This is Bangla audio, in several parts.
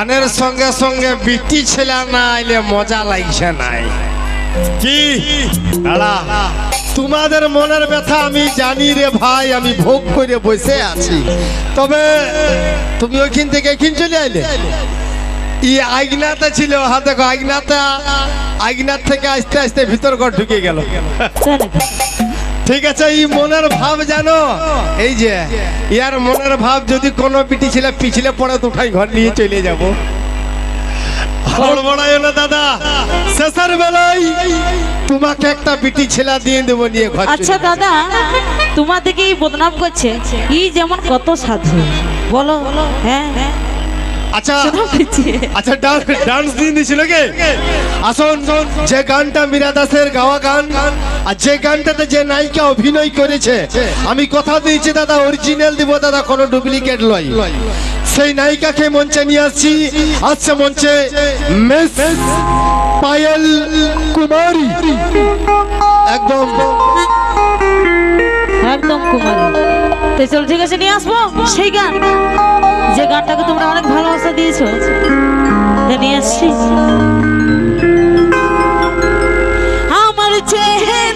গানের সঙ্গে সঙ্গে বিটি ছেলে না আইলে মজা লাগছে নাই। কি? দাঁড়া। তোমাদের মনের ব্যথা আমি জানি রে ভাই আমি ভোগ করে বসে আছি। তবে তুমি ওইখান থেকে এখান চলে আইলে? ই আইগনাতে ছিল হ্যাঁ দেখো আইগনাটা আইগনার থেকে আস্তে আস্তে ভিতর ঘর ঢুকে গেল? ঠিক আছে এই মনের ভাব জানো? এই যে ইয়ার মনের ভাব যদি কোনো পিটি ছিল পিছলে পড়ে তো উঠাই ঘর নিয়ে চলে যাব। দাদা শেষের বেলায় তোমাকে একটা বিটি ছেলা দিয়ে দেবো নিয়ে ঘর আচ্ছা দাদা তোমাদেরকে এই বদনাম করছে। ই যেমন কত সাধু। বলো হ্যাঁ। আচ্ছা। আচ্ছা ডান্স ডান্স দিয়ে দিয়েছিল কে? আসুন যে গানটা মীরা দাসের গাওয়া গান আর যে গানটাতে যে নায়িকা অভিনয় করেছে আমি কথা দিয়েছি দাদা অরিজিনাল দিব দাদা কোনো ডুপ্লিকেট লয়। সেই নায়িকাকে মঞ্চে নিয়ে আসছি। আসছে মঞ্চে মিস পায়েল কুমারী। একদম। একদম কুমারী তো চল ঠিক আছে, নিয়ে আসব? সেই গান। যে গানটাকে তোমরা অনেক ভালোবাসা দিয়েছ। নিয়ে আসছি। আমার চেহারা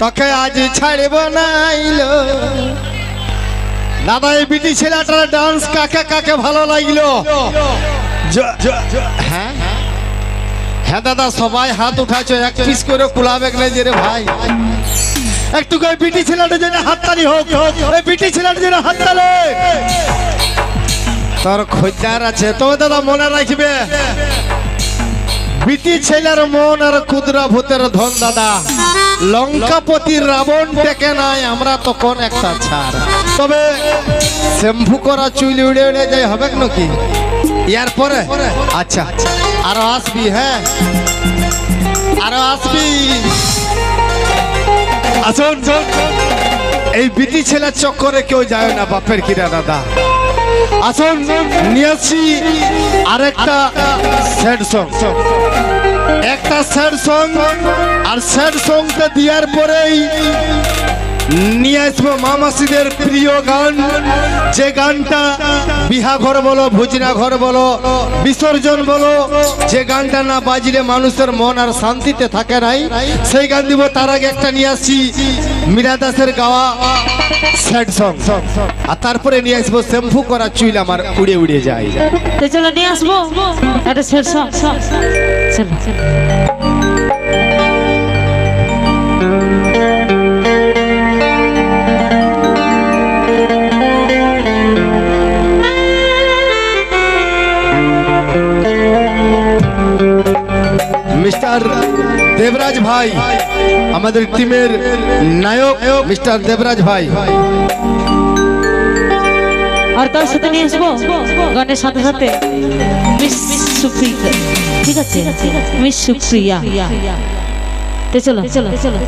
তোকে আজ ছাড়ব নাইলো দাদা এই বিটি ছেলেটার ডান্স কাকে কাকে ভালো লাগল? হ্যাঁ? হ্যাঁ দাদা, সবাই হাত উঠাচ্ছে এক পিস করে কুলাবে গেলে যে রে ভাই। একটু করে বিটি ছেলেটা যেন হাততালি হোক এই বিটি ছেলেটা যেন হাততালি। তোর খোঁজার আছে, তবে দাদা মনে রাখবে। বিটি ছেলের মন আর ক্ষুদ্রা ভূতের ধন, দাদা। লঙ্কাপতি রাবণ টেকে নাই, আমরা তখন একটা ছাড় তবে শ্যাম্পু করা চুল উড়ে উড়ে যাই হবে নাকি ইয়ার পরে? আচ্ছা আরও আসবি হ্যাঁ। আরও আসবি। আসুন এই বিটি ছেলের চক্করে কেউ যায় না, বাপের কিরা, দাদা। আসুন, নিয়ে আসছি আরেকটা স্যাড সং একটা স্যাড সং আর স্যাড সংটা দেওয়ার পরেই নিয়ে আসব মামাসিদের প্রিয় গান। যে গানটা বিহা ঘর বলো ভুজনা ঘর বলো, বিসর্জন বলো, যে গানটা না বাজলে মানুষের মন আর শান্তিতে থাকে নাই, সেই গান দিব। তার আগে একটা নিয়ে আসছি মীরা দাসের গাওয়া স্যাড সং আর তারপরে নিয়ে আসব শ্যাম্পু করা চুল আমার উড়ে উড়ে যায়। তো চলো নিয়ে আসব। একটা চলো চলো। মিস্টার দেবরাজ ভাই, আমাদের টিমের নায়ক মিস্টার দেবরাজ ভাই। আর তার সাথে নিয়ে আসব গানের সাথে সাথে মিস সুপ্রিয়া। ঠিক আছে? মিস সুপ্রিয়া। তো চলো চলো চলো।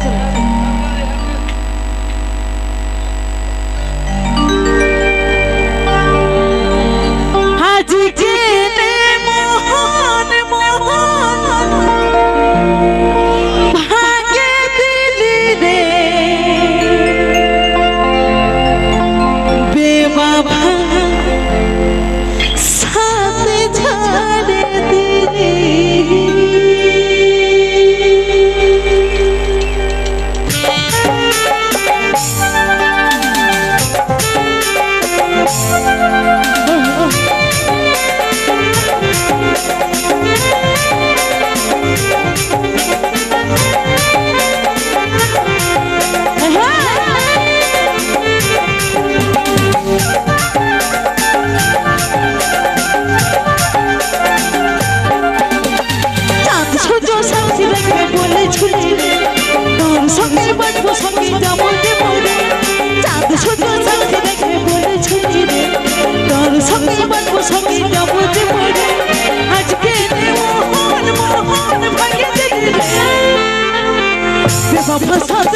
Come on.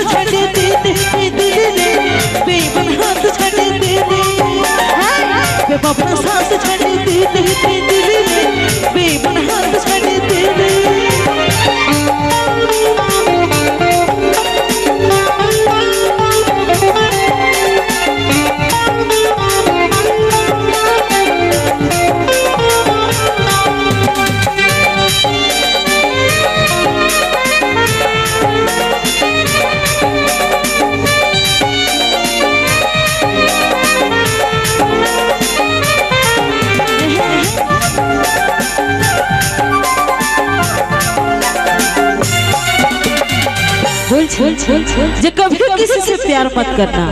जो कभी किसी से प्यार मत करना।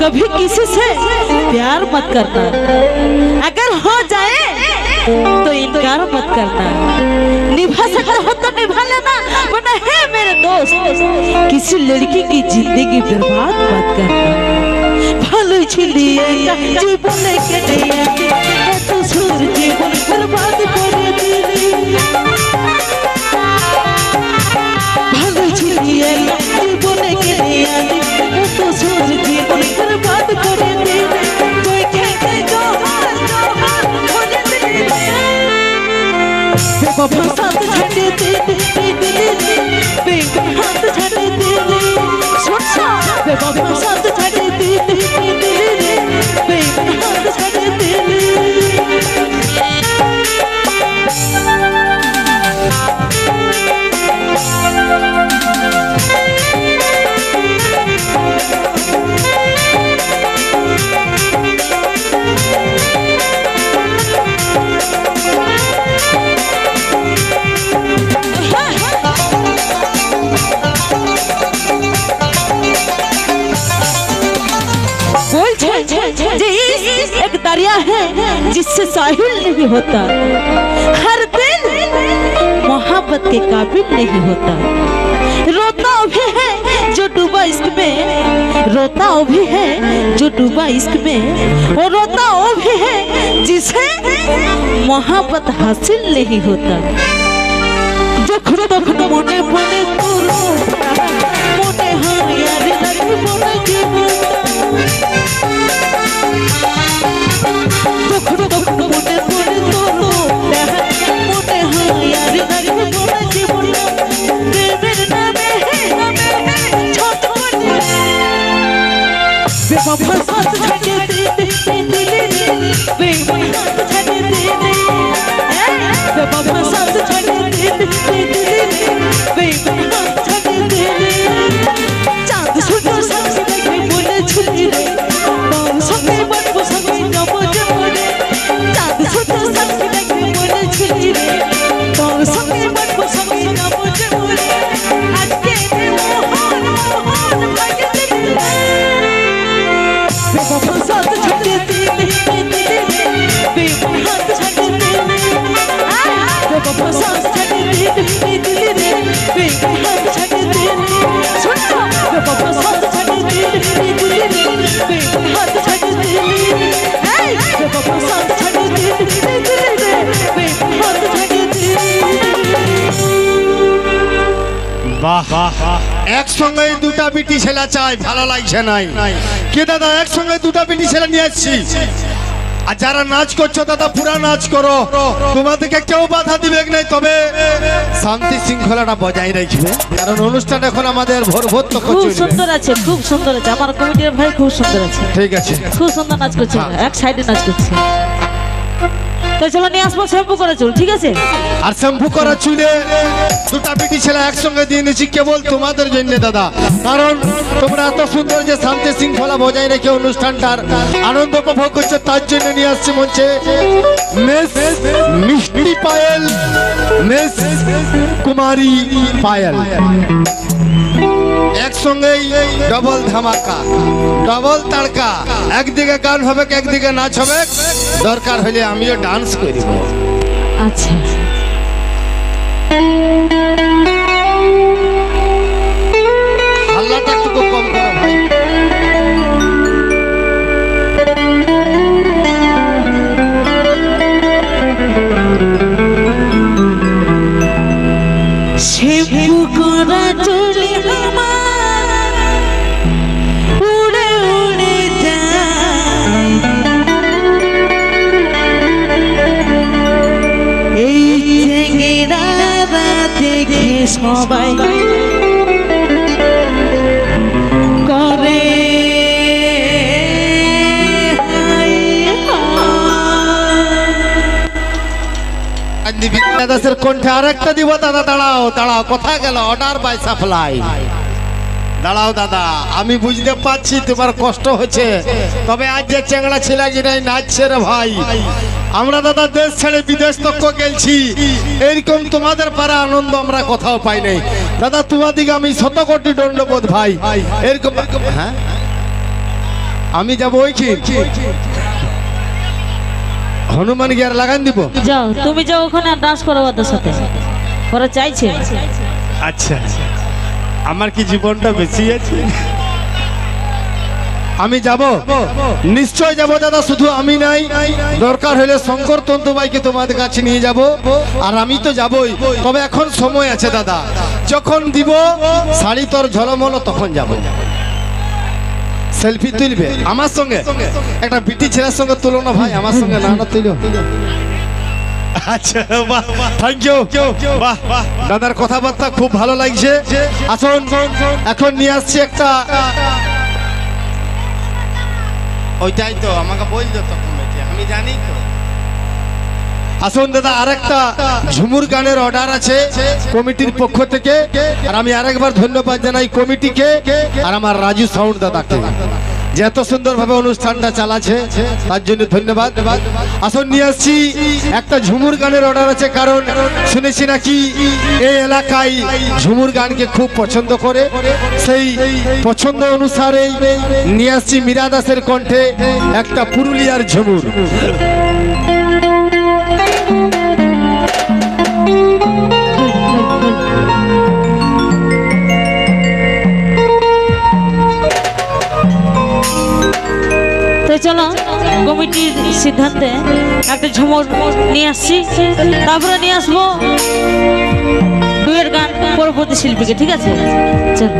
कभी किसी से प्यार मत करना। अगर हो जाए तो इनकार मत करना। निभा सकता हो तो निभा लेना। वरना है मेरे दोस्त किसी लड़की की ज़िंदगी बर्बाद मत करना। भलो छिलिए जीवन के लिए तू सूरज जीवन बर्बाद कर दिया साथ छड़े दे दे दे दे दे बेवफा हाथ छड़े दे दे सुन सा जिससे साहिल नहीं होता हर दिल मोहब्बत के काबिल नहीं होता रोता भी है जो डूबा इश्क में रोता भी है जो डूबा इश्क में और रोता वो भी है जिसे मोहब्बत हासिल नहीं होता যখন তখন মনে মনে তোর মনে হয় আর লাগে মনে একসঙ্গে দুটা বিটি ছেলে চাই, ভালো লাগছে নাই। কে দাদা, একসঙ্গে দুটা বিটি ছেলে নিয়ে আসছি? আর যারা নাচ করছ দাদা পুরা নাচ করো। তোমাদেরকে কেউ বাধা দিবে নাই? তবে শান্তি শৃঙ্খলাটা বজায় রাখবে। কারণ অনুষ্ঠান এখন আমাদের ভোর ভোর তো খুব সুন্দর আছে খুব সুন্দর আছে। আমার কমিটির ভাই খুব সুন্দর আছে। ঠিক আছে। খুব সুন্দর নাচ করছে। এক সাইডে নাচ করছে। তো চলো নিয়ে আসব শ্যাম্পু করে চল, ঠিক আছে? আর শ্যাম্পু করা চুলে দুটা বিটি ছেলে একসঙ্গে দিয়ে নিয়েছি কেবল তোমাদের জন্য, দাদা। কারণ তোমরা এত সুন্দর যে শান্তি শৃঙ্খলা বজায় রেখে অনুষ্ঠানটার আনন্দ উপভোগ করছ, তার জন্য নিয়ে আসছি মঞ্চে মিষ্টি পায়েল কুমারী পায়েল। একসঙ্গেই ডবল ধামাকা, ডবল তাড়কা। একদিকে গান হবে, একদিকে নাচ হবে। দরকার হলে আমিও ডান্স করি আচ্ছা। সবাই করে। হায় হায়। দাসের কণ্ঠে আরেকটা দিব, দাদা, দাঁড়াও দাঁড়াও, কোথায় গেল? অর্ডার বাই সাপ্লাই দাঁড়াও, দাদা, আমি বুঝতে পারছি, তোমার কষ্ট হচ্ছে। তবে আজ যে চেংড়া ছেলে গিরাই নাচছে রে ভাই। আমরা দাদা দেশ ছেড়ে বিদেশ তক্ক গেলছি। এইরকম তোমাদের পারে আনন্দ আমরা কোথাও পাই নাই। দাদা তোমাদিকে আমি শত কোটি দণ্ডবোধ ভাই এরকম হ্যাঁ? আমি যাব ওই কি? হনুমান গিয়ার লাগান দিব? যাও তুমি যাও ওখানে ডান্স করো ওদের সাথে। ওরা চাইছে। আচ্ছা আমার কি জীবনটা বেশি আছে আমি যাব। নিশ্চয় যাব দাদা শুধু আমি নাই। দরকার হলে শঙ্কর তন্তুবাইকে তোমাদের কাছে নিয়ে যাব। আর আমি তো যাবই। তবে এখন সময় আছে দাদা। যখন দিব শাড়ি তোর ঝলমল তখন যাব। সেলফি তুলবে আমার সঙ্গে? একটা বিটি ছেলের সঙ্গে তুলো না ভাই আমার সঙ্গে না না তুলো। আচ্ছা বাহ থ্যাংক ইউ বাহ বাহ। দাদার কথাবার্তা খুব ভালো লাগছে। আসুন এখন নিয়ে আসছি একটা ওইটাই তো, আমাকে বলল তখন আমি জানি তো। আসুন দাদা, আরেকটা ঝুমুর গানের অর্ডার আছে কমিটির পক্ষ থেকে। আর আমি আরেকবার ধন্যবাদ জানাই কমিটিকে আর আমার রাজু সাউন্ড দাদাকে। যে এত সুন্দরভাবে অনুষ্ঠানটা চালাচ্ছে, তার জন্য ধন্যবাদ। আসুন, নিয়ে আসছি। একটা ঝুমুর গানের অর্ডার আছে, কারণ শুনেছি নাকি এই এলাকায় ঝুমুর গানকে খুব পছন্দ করে। সেই পছন্দ অনুসারেই নিয়ে আসছি মীরা দাসের কণ্ঠে একটা পুরুলিয়ার ঝুমুর। চলো, কমিটির সিদ্ধান্তে একটা ঝুমুর নিয়ে আসছি। তারপরে নিয়ে আসব দুয়ের গান পরবর্তী শিল্পীকে, ঠিক আছে? চলো।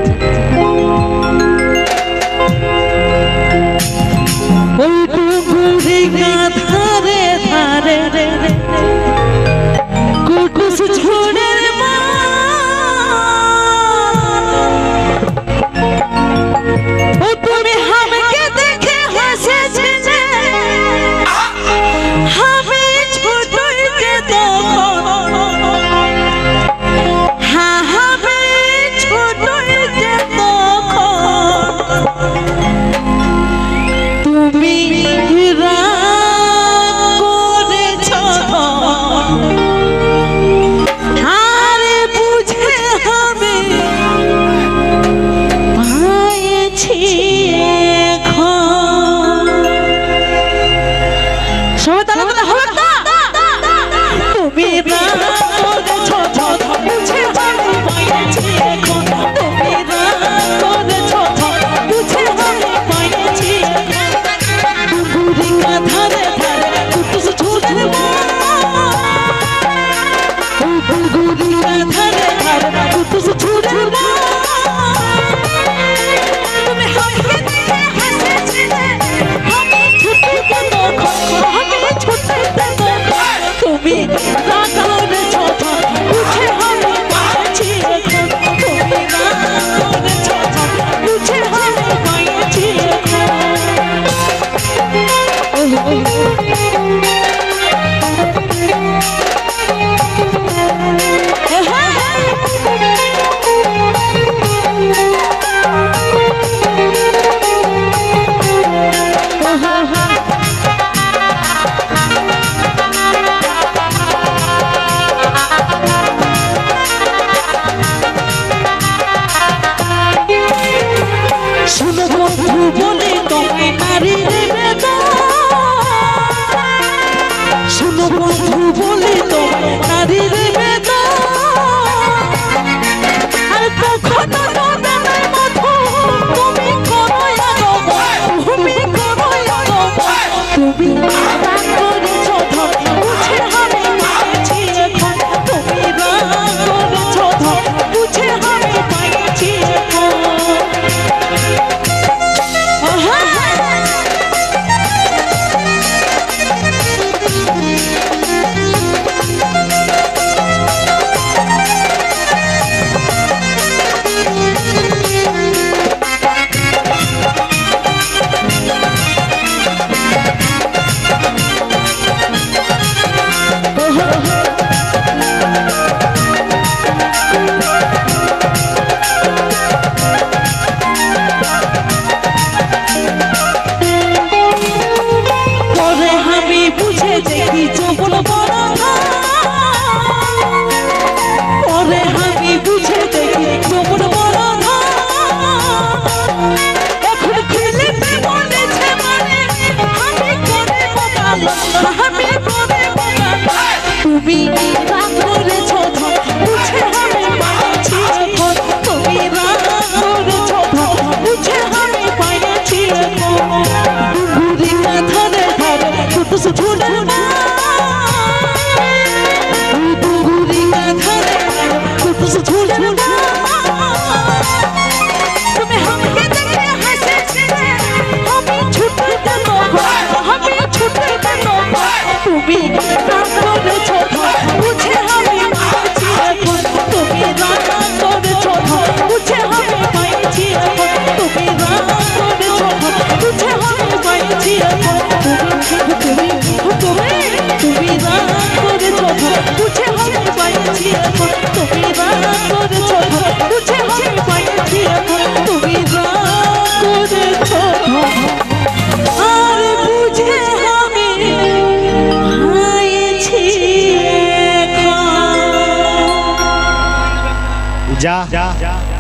ধারে কুটুস ঝোলের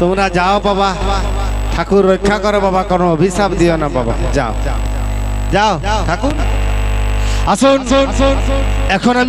তোমরা যাও বাবা। ঠাকুর রক্ষা করো বাবা, কোনো অভিশাপ দিও না বাবা। যাও। যাও, ঠাকুর। আসুন। এখন আমি